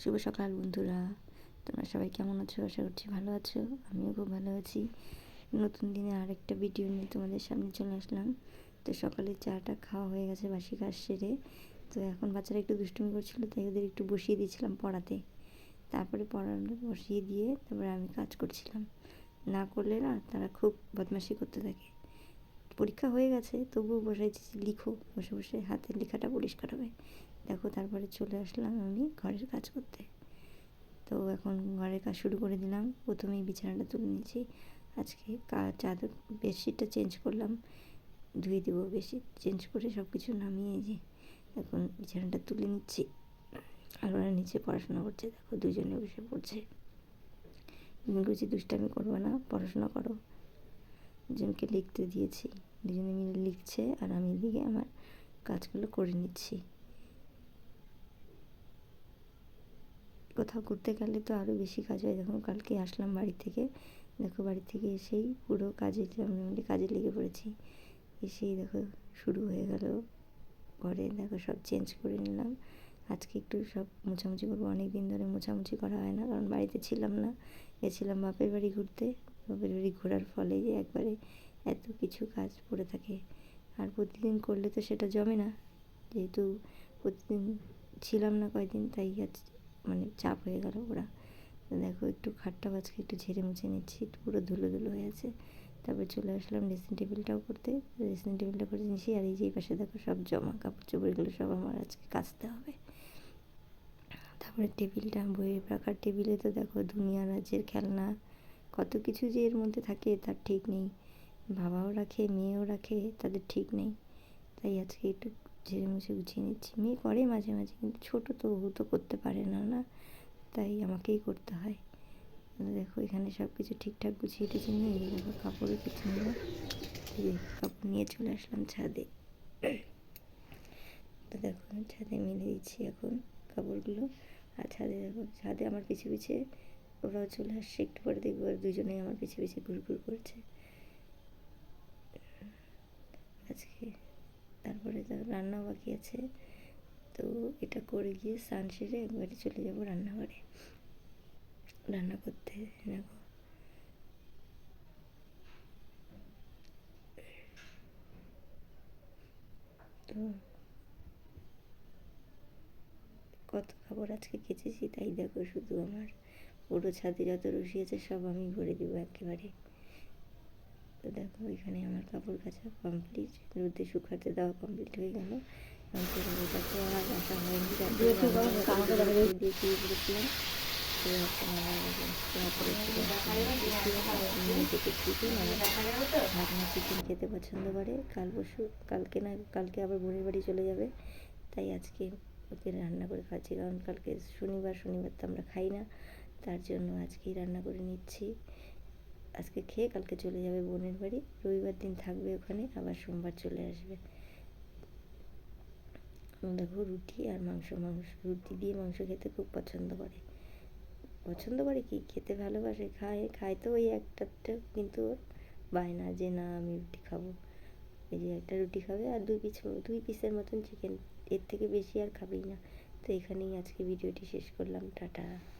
শুভ সকাল বন্ধুরা। তোমরা সবাই কেমন আছো? আশা করছি ভালো আছো। আমিও খুব ভালো আছি। নতুন দিনে আরেকটা ভিডিও নিয়ে তোমাদের সামনে চলে আসলাম। তো সকালে চাটা খাওয়া হয়ে গেছে বাসি কাজ সেরে। তো এখন বাচ্চারা একটু দুষ্টুমি করছিল, তাই ওদের একটু বসিয়ে দিয়েছিলাম পড়াতে। তারপরে পড়ানো বসিয়ে দিয়ে তারপরে আমি কাজ করছিলাম। না করলে না তারা খুব বদমাশি করতে থাকে। পরীক্ষা হয়ে গেছে, তবুও বসাইছি লিখো। বসে বসে হাতের লেখাটা পরিষ্কার হবে। দেখো তারপরে চলে আসলাম আমি ঘরের কাজ করতে। তো এখন ঘরের কাজ শুরু করে দিলাম। প্রথমেই বিছানাটা তুলে নিয়েছি। আজকে চাদর, বেডশিটটা চেঞ্জ করলাম। ধুয়ে দেবো বেশি চেঞ্জ করে সব কিছু নামিয়ে যে এখন বিছানাটা তুলে নিচ্ছি। আর ওরা নিচে পড়াশোনা করছে। দেখো দুজনে বসে পড়ছে। বলছি, দুষ্টামি করব না, পড়াশোনা করো। দুজনকে লিখতে দিয়েছি। দুজনে মিলে লিখছে আর আমি এদিকে আমার কাজগুলো করে নিচ্ছি। কোথাও ঘুরতে গেলে তো আরও বেশি কাজ হয়। দেখো কালকে আসলাম বাড়ি থেকে, দেখো বাড়ি থেকে এসেই পুরো কাজে মানে কাজে লেগে পড়েছি। এসেই দেখো শুরু হয়ে গেল। ঘরে দেখো সব চেঞ্জ করে নিলাম। আজকে একটু সব মোছামুছি করব। অনেক দিন ধরে মোছামুছি করা হয় না, কারণ বাড়িতে ছিলাম না। গেছিলাম বাপের বাড়ি ঘুরতে। বাপের বাড়ি ঘোরার ফলে যে একবারে এত কিছু কাজ পড়ে থাকে। আর প্রতিদিন করলে তো সেটা জমে না। যেহেতু প্রতিদিন ছিলাম না কয়দিন, তাই মানে চাপ হয়ে গেল ওরা। দেখো একটু খাটটা আজকে একটু ঝেড়ে মুছে নিচ্ছি একটু পুরো ধুলো ধুলো হয়ে আছে। তারপর চলে আসলাম ড্রেসিং টেবিলটাও করতে। ড্রেসিং টেবিলটা করে নিয়েছি আর এই যে পাশে দেখো সব জমা কাপড় চোপড়গুলো সব আমার আজকে কাচতে হবে। তারপরে টেবিলটা, বইয়ের রাখার টেবিলে তো দেখো দুনিয়া, রাজ্যের খেলনা, কত কিছু যে এর মধ্যে থাকে তার ঠিক নেই। বাবাও রাখে, মেয়েও রাখে, তাদের ঠিক নেই। তাই আজকে একটু ঝেড়ে মুছে গুছিয়ে নিচ্ছি। মেয়ে করে মাঝে মাঝে, কিন্তু ছোটো তো ও তো করতে পারে না না? তাই আমাকেই করতে হয়। দেখো, এখানে সব কিছু ঠিকঠাক গুছিয়ে টুছিয়ে নিয়ে দেখো কাপড়ও কিছু নিয়ে কাপড় নিয়ে চলে আসলাম ছাদে। তো দেখো, ছাদে মিলে দিচ্ছি এখন কাপড়গুলো। আর ছাদে দেখো, ছাদে আমার পিছিয়ে পিছিয়ে ওরাও চলে আসছে। একটু পরে দেখব আর দুজনেই আমার পিছিয়ে পিছিয়ে ঘুরঘুর করছে। আজকে তারপরে রান্না বাকি আছে তো এটা করে গিয়ে স্নান সেরে একবারে চলে যাব রান্নাঘরে। রান্না করতে, দেখো। তো কত খাবার আজকে কেচেছি তাই দেখো শুধু আমার পুরো ছাদে যত রশি আছে সব আমি ভরে দেবো একেবারে। তো দেখো এখানে আমার কাপড় কাচা কমপ্লিট রোদে শুকাতে দেওয়া কমপ্লিট হয়ে গেল। দেখো আর আসা হয়নি। দিয়ে শুয়ে পড়েছিলাম চিকেন খেতে পছন্দ করে। কাল পরশু কালকে না কালকে আবার বোনের বাড়ি চলে যাবে। তাই আজকে ওকে রান্না করে খাচ্ছি। কারণ কালকে শনিবার শনিবার তো আমরা খাই না। তার জন্য আজকেই রান্না করে নিচ্ছি। আজকে খেয়ে কালকে চলে যাবে বোনের বাড়ি। রবিবার দিন থাকবে ওখানে, আবার সোমবার চলে আসবে। দেখো রুটি আর মাংস মাংস, রুটি দিয়ে মাংস খেতে খুব পছন্দ করে। পছন্দ করে কি? খেতে ভালোবাসে, খায় খায় তো ওই একটা কিন্তু ওর বায়না যে না, আমি রুটি খাব। এই যে একটা রুটি খাবে আর দুই পিস, দুই পিসের মতন চিকেন এর থেকে বেশি আর খাবেই না। তো এখানেই আজকে ভিডিওটি শেষ করলাম, টাটা।